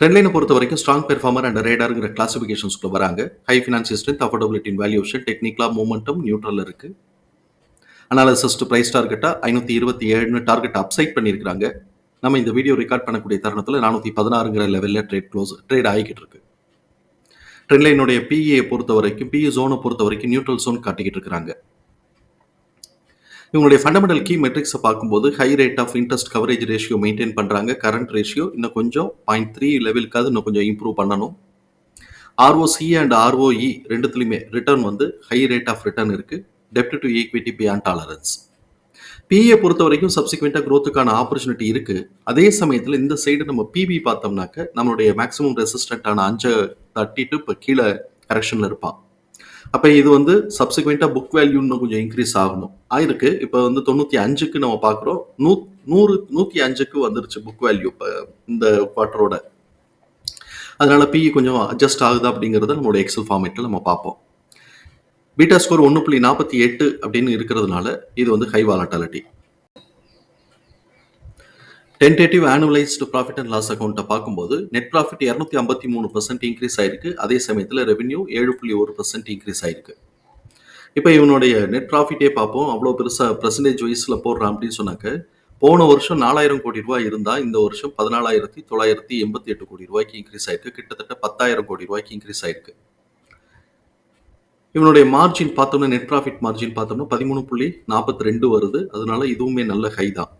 ட்ரெண்ட்லைனை பொறுத்த வரைக்கும் strong performer and ரேடாருங்கிற கிளாசிஃபிகேஷன்ஸ்க்குள்ள வராங்க. ஹை ஃபினான்சியல் ஸ்ட்ரென்த் அஃபோர்டபிலிட்டின் வேல்யூஷன் டெக்னிக்கலாக மூமெண்டம் நியூட்ரல் இருக்குது அனாலிசிஸ்ட் ப்ரைஸ் டார்கெட்டாக ஐநூற்றி இருபத்தி ஏழுன்னு டார்கெட் அப்சைட் பண்ணியிருக்காங்க நம்ம இந்த வீடியோ ரெக்கார்ட் பண்ணக்கூடிய தருணத்தில் நானூற்றி பதினாறுங்கிற லெவலில் ட்ரேட் க்ளோஸ் ட்ரேட் ஆகிக்கிட்டு இருக்கு. ட்ரெண்ட்லைனுடைய பிஏ பொறுத்த வரைக்கும் பிஏ ஜோனை பொறுத்த வரைக்கும் நியூட்ரல் ஜோன் காட்டிக்கிட்டு இருக்கிறாங்க. இவங்களுடைய ஃபண்டமெண்டல் கீ மெட்ரிக்ஸை பார்க்கும்போது high rate of interest coverage ratio maintain பண்ணுறாங்க கரண்ட் ரேஷியோ இன்னும் கொஞ்சம் பாயிண்ட் த்ரீ லெவலுக்காவது இன்னும் கொஞ்சம் இம்ப்ரூவ் பண்ணணும். ஆர்ஓசி அண்ட் ஆர்ஓஇ ரெண்டுத்துலையுமே ரிட்டர்ன் வந்து ஹை ரேட் ஆஃப் ரிட்டர்ன் இருக்குது டெப்ட் டு ஈக்விட்டி பியான் டாலரன்ஸ் பிஏ பொறுத்த வரைக்கும் சப்சிக்வெண்ட்டாக க்ரோத்துக்கான ஆப்பர்ச்சுனிட்டி இருக்குது அதே சமயத்தில் இந்த சைடு நம்ம பிபி பார்த்தோம்னாக்க நம்மளுடைய மேக்ஸிமம் ரெசிஸ்டண்ட்டான அஞ்சை தட்டிட்டு இப்போ கீழே கரெக்ஷனில் இருப்பான். அப்போ இது வந்து சப்சிக்வெண்ட்டாக புக் வேல்யூ இன்னும் கொஞ்சம் இன்க்ரீஸ் ஆகணும். ஆயிருக்கு. இப்போ வந்து தொண்ணூற்றி அஞ்சுக்கு நம்ம பார்க்குறோம். நூ நூறு நூற்றி அஞ்சுக்கு வந்துருச்சு புக் வேல்யூ இப்போ இந்த குவார்ட்டரோட அதனால பிஇ கொஞ்சம் அட்ஜஸ்ட் ஆகுதா அப்படிங்கிறத நம்மளோட எக்ஸல் ஃபார்மேட்டில் நம்ம பார்ப்போம். பீட்டா ஸ்கோர் ஒன்று புள்ளி நாற்பத்தி எட்டு அப்படின்னு இருக்கிறதுனால இது வந்து high volatility tentative annualised profit and loss அக்கௌண்ட்டை பார்க்கும்போது நெட் ப்ராஃபிட் இரநூத்தி ஐம்பத்தி மூணு பர்சன்ட் இன்க்ரீஸ் ஆயிருக்கு. அதே சமயத்தில் ரெவென்யூ ஏழு புள்ளி ஒரு பர்சன்ட் இன்க்ரீஸ் ஆயிருக்கு. இப்போ இவனுடைய நெட் ப்ராஃபிட்டே பார்ப்போம். அவ்வளோ பெருசாக பர்சன்டேஜ் வைஸில் போடுறான் அப்படின்னு சொன்னாக்க போன வருஷம் நாலாயிரம் கோடி ரூபாய் இருந்தால் இந்த வருஷம் பதினாலாயிரத்தி தொள்ளாயிரத்தி எண்பத்தி எட்டு கோடி ரூபாய்க்கு இன்க்ரீஸ் ஆயிருக்கு. கிட்டத்தட்ட பத்தாயிரம் கோடி ரூபாய்க்கு இன்க்ரீஸ் ஆயிருக்கு. இவனுடைய மார்ஜின் பார்த்தோம்னா நெட் ப்ராஃபிட் மார்ஜின் பார்த்தோம்னா பதிமூணு புள்ளி நாற்பத்தி ரெண்டு வருது. அதனால இதுவுமே நல்ல ஹை தான்.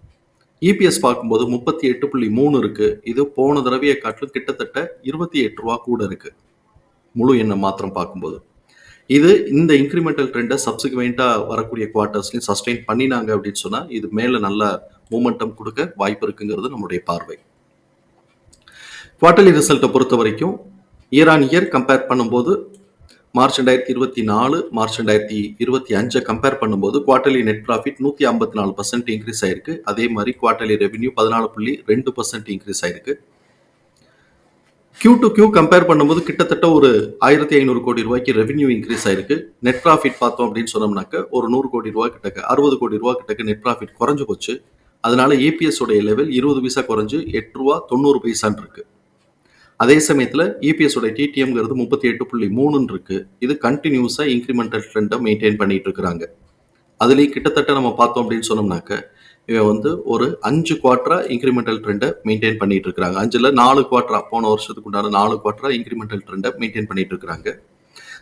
இபிஎஸ் பார்க்கும்போது முப்பத்தி எட்டு புள்ளி மூணு இருக்கு. இது போன தடவையை காட்டிலும் கிட்டத்தட்ட இருபத்தி எட்டு ரூபா கூட இருக்கு. முழு எண்ணை மாத்திரம் பார்க்கும்போது. இது இந்த இன்க்ரிமெண்டல் ட்ரெண்டை சப்சிக்வெண்ட்டாக வரக்கூடிய குவார்ட்டர்ஸ்லையும் சஸ்டெயின் பண்ணினாங்க அப்படின்னு சொன்னால் இது மேலே நல்ல மூமெண்டம் கொடுக்க வாய்ப்பு இருக்குங்கிறது நம்மளுடைய பார்வை. குவார்ட்டர்லி ரிசல்ட்டை பொறுத்த வரைக்கும் இயர் ஆன் இயர் கம்பேர் பண்ணும்போது மார்ச் ரெண்டாயிரத்தி இருபத்தி நாலு மார்ச் ரெண்டாயிரத்தி இருபத்தி அஞ்சை கம்பேர் பண்ணும்போது குவார்டர்லி நெட் ப்ராஃபிட் நூற்றி ஐம்பத்தி நாலு பர்சன்ட் இன்க்ரீஸ் ஆயிருக்கு. அதே மாதிரி குவார்டர்லி ரெவன்யூ பதினாலு புள்ளி ரெண்டு பர்சன்ட் இன்க்ரீஸ் ஆயிருக்கு. கியூ டு கியூ கம்பேர் பண்ணும்போது கிட்டத்தட்ட ஒரு ஆயிரத்தி ஐநூறு கோடி ரூபாய்க்கு ரெவன்யூ இன்க்ரீஸ் ஆயிருக்கு. நெட் ப்ராஃபிட் பார்த்தோம் அப்படின்னு சொன்னோம்னாக்க ஒரு நூறு கோடி ரூபா கிட்டக்க அறுபது கோடி ரூபா கிட்டக்க நெட் ப்ராஃபிட் குறைஞ்சு போச்சு. அதனால ஏபிஎஸ் உடைய லெவல் இருபது பைசா குறைஞ்சு எட்டு ரூபா தொண்ணூறு பைசான் இருக்கு அதே சமயத்தில் இபிஎஸ் உடைய டிடிஎம்ங்கிறது முப்பத்தி எட்டு புள்ளி மூணுன்னு இருக்கு இது கண்டினியூஸாக இன்க்ரிமெண்டல் ட்ரெண்டை மெயின்டைன் பண்ணிட்டு இருக்கிறாங்க அதுலேயும் கிட்டத்தட்ட நம்ம பார்த்தோம் அப்படின்னு சொன்னோம்னாக்க இவன் வந்து ஒரு அஞ்சு குவார்டரா இன்க்ரிமெண்டல் ட்ரெண்டை மெயின்டைன் பண்ணிட்டு இருக்கிறாங்க அஞ்சுல நாலு குவார்டரா போன வருஷத்துக்கு உண்டான நாலு குவார்டரா இன்க்ரிமெண்டல் ட்ரெண்டை மெயின்டைன் பண்ணிட்டு இருக்கிறாங்க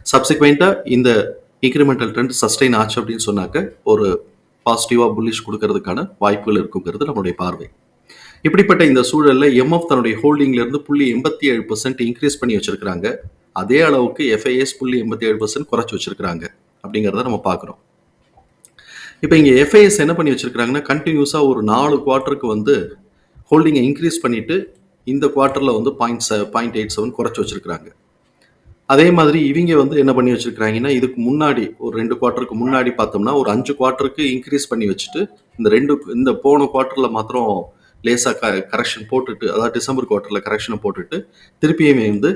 சப்சிக்வெண்டா இந்த இன்க்ரிமெண்டல் ட்ரெண்ட் சஸ்டெயின் ஆச்சு அப்படின்னு சொன்னாக்க ஒரு பாசிட்டிவா புல்லிஷ் கொடுக்கறதுக்கான வாய்ப்புகள் இருக்குங்கிறது நம்மளுடைய பார்வை. இப்படிப்பட்ட இந்த சூழலில் எம்எஃப் தன்னுடைய ஹோல்டிங்லேருந்து புள்ளி எண்பத்தி ஏழு பர்சன்ட் இன்க்ரீஸ் பண்ணி வச்சுருக்கிறாங்க. அதே அளவுக்கு எஃப்ஐஎஸ் புள்ளி எண்பத்தி ஏழு பர்சன்ட் குறைச்சி வச்சிருக்காங்க அப்படிங்கிறத நம்ம பார்க்குறோம். இப்போ இங்கே எஃப்ஐஎஸ் என்ன பண்ணி வச்சிருக்கிறாங்கன்னா கண்டினியூஸாக ஒரு நாலு குவார்ட்டருக்கு வந்து ஹோல்டிங்கை இன்க்ரீஸ் பண்ணிவிட்டு இந்த குவார்ட்டரில் வந்து பாயிண்ட் செ பாயிண்ட் எயிட் செவன் குறைச்சி வச்சுருக்கிறாங்க. அதே மாதிரி இவங்க வந்து என்ன பண்ணி வச்சுருக்கிறாங்கன்னா இதுக்கு முன்னாடி ஒரு ரெண்டு குவார்ட்டருக்கு முன்னாடி பார்த்தோம்னா ஒரு அஞ்சு குவார்ட்டருக்கு இன்க்ரீஸ் பண்ணி வச்சுட்டு இந்த ரெண்டு இந்த போன குவார்ட்டரில் மாத்திரம் லேசாக க கரெக்ஷன் போட்டுட்டு அதாவது டிசம்பர் குவார்ட்டரில் கரெக்ஷனை போட்டுட்டு திருப்பியும் வந்து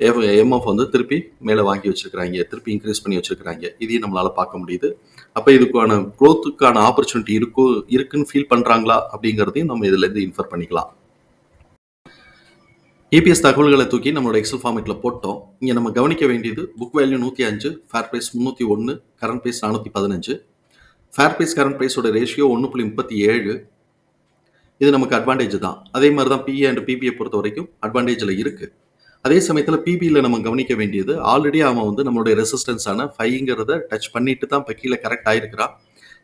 எஃப் எம்எஃப் வந்து திருப்பி மேலே வாங்கி வச்சுருக்கிறாங்க. திருப்பி இன்க்ரீஸ் பண்ணி வச்சுருக்கிறாங்க. இதையும் நம்மளால் பார்க்க முடியுது. அப்போ இதுக்கான க்ரோத்துக்கான ஆப்பர்ச்சுனிட்டி இருக்கோ இருக்குன்னு ஃபீல் பண்ணுறாங்களா அப்படிங்கிறதையும் நம்ம இதுலேருந்து இன்ஃபர் பண்ணிக்கலாம். ஏபிஎஸ் தகவல்களை தூக்கி நம்மளோட எக்ஸல் ஃபார்மேட்டில் போட்டோம். இங்கே நம்ம கவனிக்க வேண்டியது புக் வேல்யூ நூற்றி அஞ்சு ஃபேர் ப்ரைஸ் முந்நூற்றி ஒன்று கரண்ட் ப்ரைஸ் நானூற்றி பதினஞ்சு. ஃபேர் ப்ரைஸ் கரண்ட் ப்ரைஸோட ரேஷியோ ஒன்று புள்ளி முப்பத்தி ஏழு இது நமக்கு அட்வான்டேஜ் தான். அதே மாதிரி தான் பிஏ அண்ட் பிபியை பொறுத்த வரைக்கும் அட்வான்டேஜில் இருக்குது அதே சமயத்தில் பிபியில் நம்ம கவனிக்க வேண்டியது ஆல்ரெடி அவன் வந்து நம்மளுடைய ரெசிஸ்டன்ஸான ஃபைங்கிறத டச் பண்ணிட்டு தான் இப்போ கீழே கரெக்ட் ஆயிருக்கிறான்.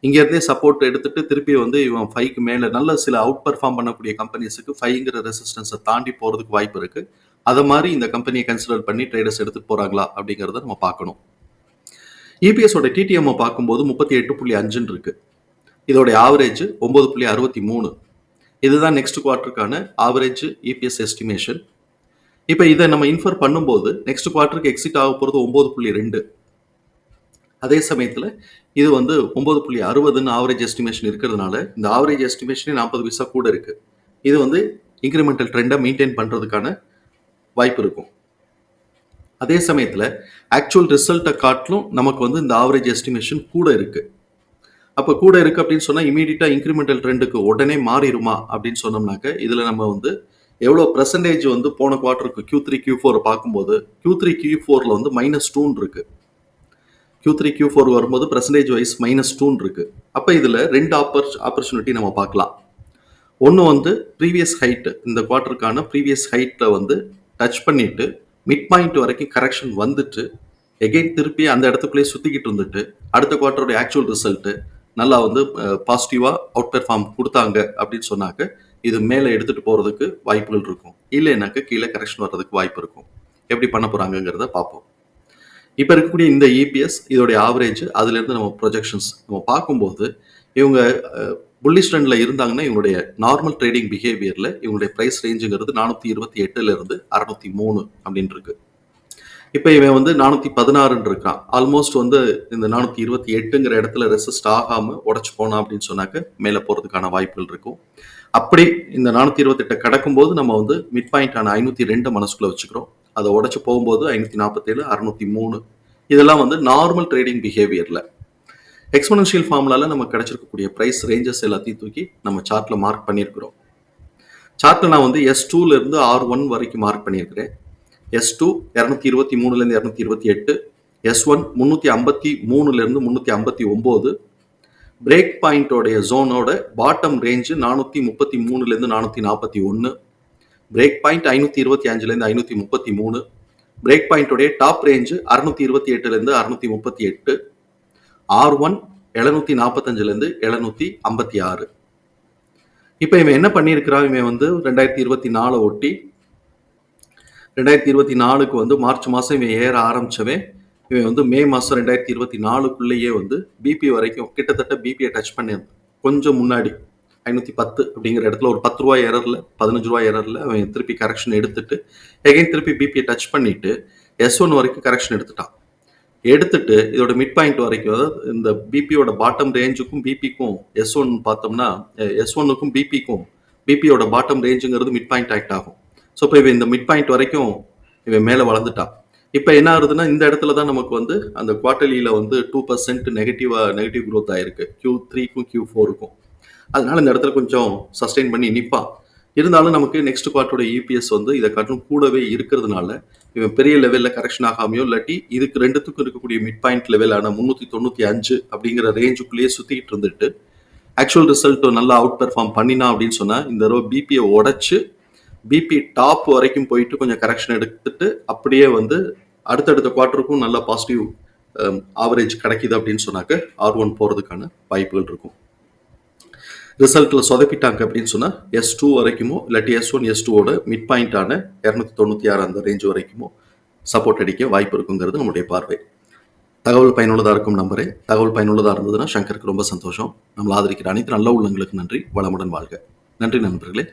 இங்கேருந்தே சப்போர்ட் எடுத்துட்டு திருப்பி வந்து இவன் ஃபைக்கு மேலே நல்ல சில அவுட் பர்ஃபார்ம் பண்ணக்கூடிய கம்பெனிஸுக்கு ஃபைங்கிற ரெசிஸ்டன்ஸை தாண்டி போகிறதுக்கு வாய்ப்பு இருக்குது அதை மாதிரி இந்த கம்பெனியை கன்சிடர் பண்ணி ட்ரேடர்ஸ் எடுத்துகிட்டு போகிறாங்களா அப்படிங்கிறத நம்ம பார்க்கணும். இபிஎஸோட டிடிஎம்மை பார்க்கும்போது முப்பத்தி எட்டு புள்ளி அஞ்சுன்னு இருக்குது இதோடைய ஆவரேஜ் ஒம்பது புள்ளி அறுபத்தி மூணு. இதுதான் நெக்ஸ்ட் குவார்ட்டருக்கான ஆவரேஜ் இபிஎஸ் எஸ்டிமேஷன் இப்போ இதை நம்ம இன்ஃபர் பண்ணும்போது நெக்ஸ்ட் குவார்ட்டருக்கு எக்ஸிட் ஆக போகிறது ஒம்பது புள்ளி ரெண்டு. அதே சமயத்தில் இது வந்து ஒம்பது புள்ளி அறுபதுன்னு ஆவரேஜ் எஸ்டிமேஷன் இருக்கிறதுனால இந்த ஆவரேஜ் எஸ்டிமேஷனே நாற்பது பைசா கூட இருக்குது இது வந்து இன்க்ரிமெண்டல் ட்ரெண்டை மெயின்டைன் பண்ணுறதுக்கான வாய்ப்பு இருக்கும். அதே சமயத்தில் ஆக்சுவல் ரிசல்ட்டை காட்டிலும் நமக்கு வந்து இந்த ஆவரேஜ் எஸ்டிமேஷன் கூட இருக்குது அப்போ கூட இருக்குது அப்படின்னு சொன்னால் இமீடியட்டாக இன்க்ரிமெண்டல் ட்ரெண்டுக்கு உடனே மாறிடுமா அப்படின்னு சொன்னோம்னாக்க இதில் நம்ம வந்து எவ்வளோ பர்சன்டேஜ் வந்து போன குவார்ட்டருக்கு கியூ த்ரீ கியூ ஃபோர் பார்க்கும்போது கியூ த்ரீ கியூ ஃபோரில் வந்து மைனஸ் டூன் இருக்குது கியூ த்ரீ கியூ ஃபோர் வரும்போது பர்சன்டேஜ் வைஸ் மைனஸ் டூன் இருக்குது அப்போ இதில் ரெண்டு ஆப்பர் ஆப்பர்ச்சுனிட்டி நம்ம பார்க்கலாம். ஒன்று வந்து ப்ரீவியஸ் ஹைட்டு இந்த குவார்ட்டருக்கான ப்ரீவியஸ் ஹைட்டில் வந்து டச் பண்ணிட்டு மிட் பாயிண்ட் வரைக்கும் கரெக்ஷன் வந்துட்டு எகெயின் திருப்பி அந்த இடத்துக்குள்ளேயே சுற்றிக்கிட்டு இருந்துட்டு அடுத்த குவார்ட்டருடைய ஆக்சுவல் ரிசல்ட்டு நல்லா வந்து பாசிட்டிவாக அவுட் பெர்ஃபார்ம் கொடுத்தாங்க அப்படின்னு சொன்னாக்க இது மேலே எடுத்துகிட்டு போகிறதுக்கு வாய்ப்புகள் இருக்கும். இல்லைனாக்க கீழே கரெக்ஷன் வர்றதுக்கு வாய்ப்பு இருக்கும். எப்படி பண்ண போகிறாங்கங்கிறத பார்ப்போம். இப்போ இருக்கக்கூடிய இந்த இபிஎஸ் இதோடைய ஆவரேஜ் அதுலேருந்து நம்ம ப்ரொஜெக்ஷன்ஸ் நம்ம பார்க்கும்போது இவங்க புல்லிஷ் ட்ரெண்டில் இருந்தாங்கன்னா இவங்களுடைய நார்மல் ட்ரேடிங் பிஹேவியரில் இவங்களுடைய ப்ரைஸ் ரேஞ்சுங்கிறது நானூற்றி இருபத்தி எட்டுலேருந்து அறநூற்றி மூணு அப்படின்னு இப்போ இவன் வந்து நானூற்றி பதினாறுன்னு இருக்கான். ஆல்மோஸ்ட் வந்து இந்த நானூற்றி இருபத்தி எட்டுங்கிற இடத்துல ரெசிஸ்ட் ஆகாமல் உடச்சி போனான் அப்படின்னு சொன்னாக்க மேலே போகிறதுக்கான வாய்ப்புகள் இருக்கும். அப்படி இந்த நானூற்றி இருபத்தெட்டை கடக்கும்போது நம்ம வந்து மிட் பாயிண்டான ஐநூற்றி ரெண்டு மனசுக்குள்ளே வச்சுக்கிறோம். அதை உடச்சி போகும்போது ஐநூற்றி நாற்பத்தேழு அறுநூத்தி மூணு. இதெல்லாம் வந்து நார்மல் ட்ரேடிங் பிஹேவியரில் எக்ஸ்பனன்ஷியல் ஃபார்முலால நமக்கு கிடைச்சிருக்கக்கூடிய ப்ரைஸ் ரேஞ்சஸ் எல்லாத்தையும் தூக்கி நம்ம சார்ட்டில் மார்க் பண்ணியிருக்கிறோம். சார்ட்டில் நான் வந்து எஸ் டூலேருந்து ஆர் ஒன் வரைக்கும் மார்க் பண்ணியிருக்கிறேன். எஸ் டூ இரநூத்தி இருபத்தி மூணுலேருந்து இரநூத்தி இருபத்தி எட்டு எஸ் ஒன் முந்நூற்றி ஐம்பத்தி மூணுலேருந்து முந்நூற்றி ஐம்பத்தி ஒம்பது. பிரேக் பாயிண்டோடைய ஜோனோட பாட்டம் ரேஞ்சு நானூற்றி முப்பத்தி மூணுலேருந்து நானூற்றி நாற்பத்தி ஒன்று பிரேக் பாயிண்ட் ஐநூற்றி இருபத்தி அஞ்சுலேருந்து ஐநூற்றி முப்பத்தி மூணு. பிரேக் பாயிண்டோடைய டாப் ரேஞ்சு அறுநூத்தி இருபத்தி எட்டுலேருந்து அறுநூத்தி முப்பத்தி எட்டு. ஆர் ஒன் எழுநூற்றி நாற்பத்தஞ்சுலேருந்து எழுநூற்றி ஐம்பத்தி ஆறு. இப்போ இவன் என்ன பண்ணியிருக்கிறான்? இவன் வந்து ரெண்டாயிரத்தி இருபத்தி நாலு ஒட்டி ரெண்டாயிரத்தி இருபத்தி நாலுக்கு வந்து மார்ச் மாதம் இவன் ஏற ஆரம்பித்தவே இவன் வந்து மே மாதம் ரெண்டாயிரத்தி இருபத்தி நாலுக்குள்ளேயே வந்து பிபி வரைக்கும் கிட்டத்தட்ட பிபியை டச் பண்ணியிருந்தான். கொஞ்சம் முன்னாடி ஐநூற்றி பத்து அப்படிங்கிற இடத்துல ஒரு பத்து ரூபா எரரில் பதினஞ்சு ரூபா எரரில் அவன் திருப்பி கரெக்ஷன் எடுத்துட்டு எகைன் திருப்பி பிபியை டச் பண்ணிட்டு எஸ் ஒன் வரைக்கும் கரெக்ஷன் எடுத்துட்டான். எடுத்துட்டு இதோட மிட் பாயிண்ட் வரைக்கும் அதாவது இந்த பிபியோட பாட்டம் ரேஞ்சுக்கும் பிபிக்கும் எஸ் ஒன் பார்த்தோம்னா எஸ் ஒன்னுக்கும் பிபிக்கும் பிபியோட பாட்டம் ரேஞ்சுங்கிறது மிட் பாயிண்ட் ஆக்ட் ஆகும். ஸோ இப்போ இவன் இந்த மிட் பாயிண்ட் வரைக்கும் இவன் மேலே வளர்ந்துட்டான் இப்போ என்ன ஆகுதுன்னா இந்த இடத்துல தான் நமக்கு வந்து அந்த குவார்டர்லியில் வந்து டூ பர்சன்ட் நெகட்டிவாக நெகட்டிவ் க்ரோத் ஆயிருக்கு. கியூ த்ரீக்கும் கியூ ஃபோருக்கும் அதனால இந்த இடத்துல கொஞ்சம் சஸ்டெயின் பண்ணி நிற்பான் இருந்தாலும் நமக்கு நெக்ஸ்ட் குவார்ட்டரோட இபிஎஸ் வந்து இதை காட்டிலும் கூடவே இருக்கிறதுனால இவன் பெரிய லெவலில் கரெக்ஷன் ஆகாமையோ இல்லாட்டி இதுக்கு ரெண்டுத்துக்கும் இருக்கக்கூடிய மிட் பாயிண்ட் லெவலான முந்நூற்றி தொண்ணூற்றி அஞ்சு அப்படிங்கிற ரேஞ்சுக்குள்ளேயே சுற்றிக்கிட்டு இருந்துட்டு ஆக்சுவல் ரிசல்ட் நல்லா அவுட் பெர்ஃபார்ம் பண்ணினா அப்படின்னு சொன்னால் இந்த தடவை பிபியை உடச்சு பிபி டாப் வரைக்கும் போயிட்டு கொஞ்சம் கரெக்ஷன் எடுத்துட்டு அப்படியே வந்து அடுத்தடுத்த குவார்ட்டருக்கும் நல்ல பாசிட்டிவ் ஆவரேஜ் um, கிடைக்கிது அப்படின்னு சொன்னாக்க ஆர் ஒன் போகிறதுக்கான வாய்ப்புகள் இருக்கும். ரிசல்ட்டில் சொதப்பிட்டாங்க அப்படின்னு சொன்னால் எஸ் டூ வரைக்குமோ இல்லாட்டி எஸ் ஒன் எஸ் டூவோட மிட் பாயிண்டான இரநூத்தி தொண்ணூற்றி ஆறு அந்த ரேஞ்ச் வரைக்குமோ சப்போர்ட் அடிக்க வாய்ப்பு இருக்குங்கிறது நம்முடைய பார்வை. தகவல் பயனுள்ளதாக இருக்கும் நம்பரே தகவல் பயனுள்ளதாக இருந்ததுன்னா சங்கருக்கு ரொம்ப சந்தோஷம். நம்மளை ஆதரிக்கிற அனைத்து நல்ல உள்ளங்களுக்கு நன்றி. வளமுடன் வாழ்க. நன்றி நண்பர்களே.